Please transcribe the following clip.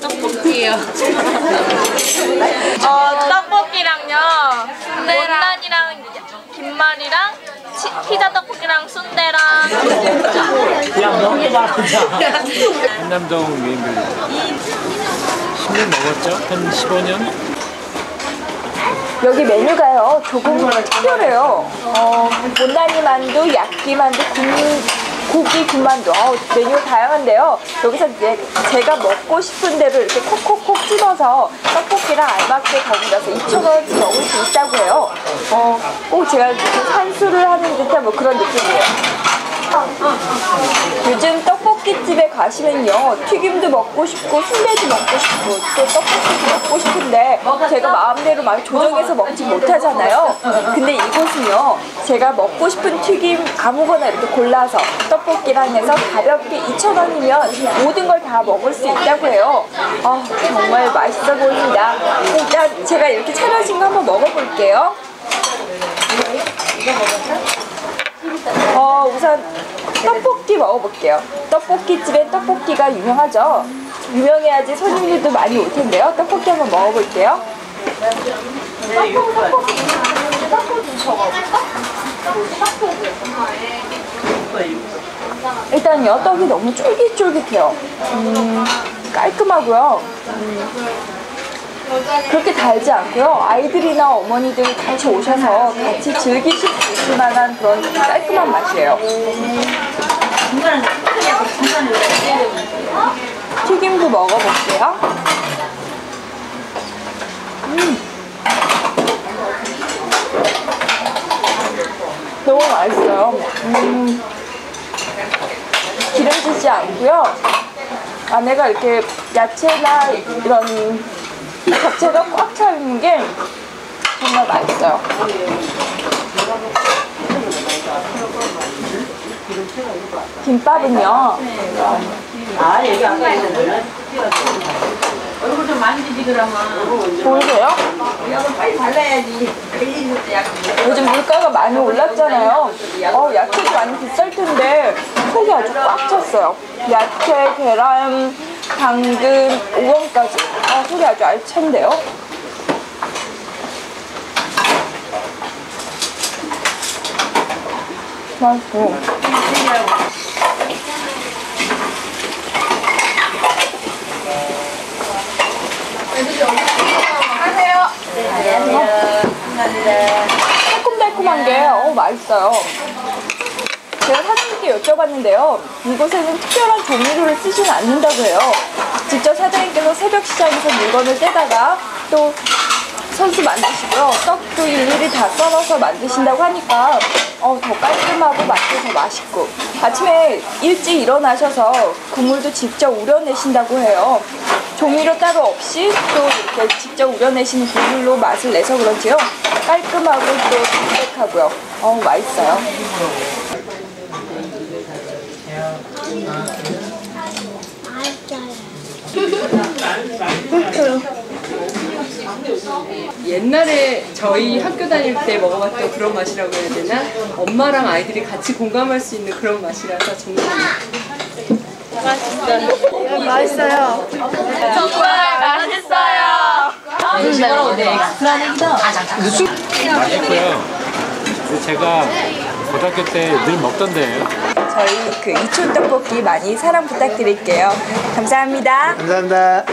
떡볶이요. 어, 떡볶이랑요. 못난이랑 김말이랑 치- 피자 떡볶이랑 순대랑 한남동 메인빌리 10년 먹었죠? 한 15년? 여기 메뉴가요 조금 특별해요. 어, 못난이 만두, 야끼 만두, 군, 고기 군만두. 어, 메뉴 다양한데요. 여기서 이제 제가 먹고 싶은 대로 이렇게 콕콕콕 집어서 떡볶이랑 알맞게 거기다서 2,000원 먹을 수 있다고 해요. 어, 꼭 제가 산수를 하는 듯한 뭐 그런 느낌이에요. 요즘 떡 볶이집에 가시면요 튀김도 먹고 싶고 순대도 먹고 싶고 또 떡볶이도 먹고 싶은데 제가 마음대로 막 조정해서 먹지 못하잖아요. 근데 이곳은요 제가 먹고 싶은 튀김 아무거나 이렇게 골라서 떡볶이랑 해서 가볍게 2,000원이면 모든 걸 다 먹을 수 있다고 해요. 아 정말 맛있어 보입니다. 일단 제가 이렇게 차려진 거 한번 먹어볼게요. 어, 우선 떡볶이 먹어볼게요. 떡볶이 집엔 떡볶이가 유명하죠. 유명해야지 손님들도 많이 올 텐데요. 떡볶이 한번 먹어볼게요. 떡볶이, 떡볶이. 떡볶이 적어볼까? 일단요, 떡이 너무 쫄깃쫄깃해요. 음, 깔끔하고요. 음, 그렇게 달지 않고요. 아이들이나 어머니들 같이 오셔서 같이 즐기실 수 있을 만한 그런 깔끔한 맛이에요. 튀김도 먹어볼게요. 음. 너무 맛있어요. 음. 기름지지 않고요. 안에가 이렇게 야채나 이런 자체가 꽉 차 있는 게 정말 맛있어요. 김밥은요. 아 여기 아까 있었나? 얼굴 좀 만지지 그러면 보이세요? 이거 빨리 발라야지 요즘 물가가 많이 올랐잖아요. 어, 야채도 많이 비쌀 텐데 속이 아주 꽉 찼어요. 야채, 계란, 당근, 우엉까지. 아, 속이 아주 알찬데요. 맛있 고. 새콤달콤한 게 어, 맛있어요. 제가 사장님께 여쭤봤는데요. 이곳에는 특별한 조미료를 쓰지는 않는다고 해요. 직접 사장님께서 새벽 시장에서 물건을 떼다가 또 선수 만드시고요. 떡도 일일이 다 썰어서 만드신다고 하니까 어, 더 깔끔하고 맛도 더 맛있고 아침에 일찍 일어나셔서 국물도 직접 우려내신다고 해요. 조미료 따로 없이 또 이렇게 직접 우려내시는 국물로 맛을 내서 그런지요. 깔끔하고 또 담백하고요. 어 맛있어요. 옛날에 저희 학교 다닐 때 먹어봤던 그런 맛이라고 해야 되나? 엄마랑 아이들이 같이 공감할 수 있는 그런 맛이라서 정말 정말 맛있어요. 맛있고요. 근데 제가 고등학교 때 늘 먹던 데예요. 저희 그 이촌 떡볶이 많이 사랑 부탁드릴게요. 감사합니다. 감사합니다.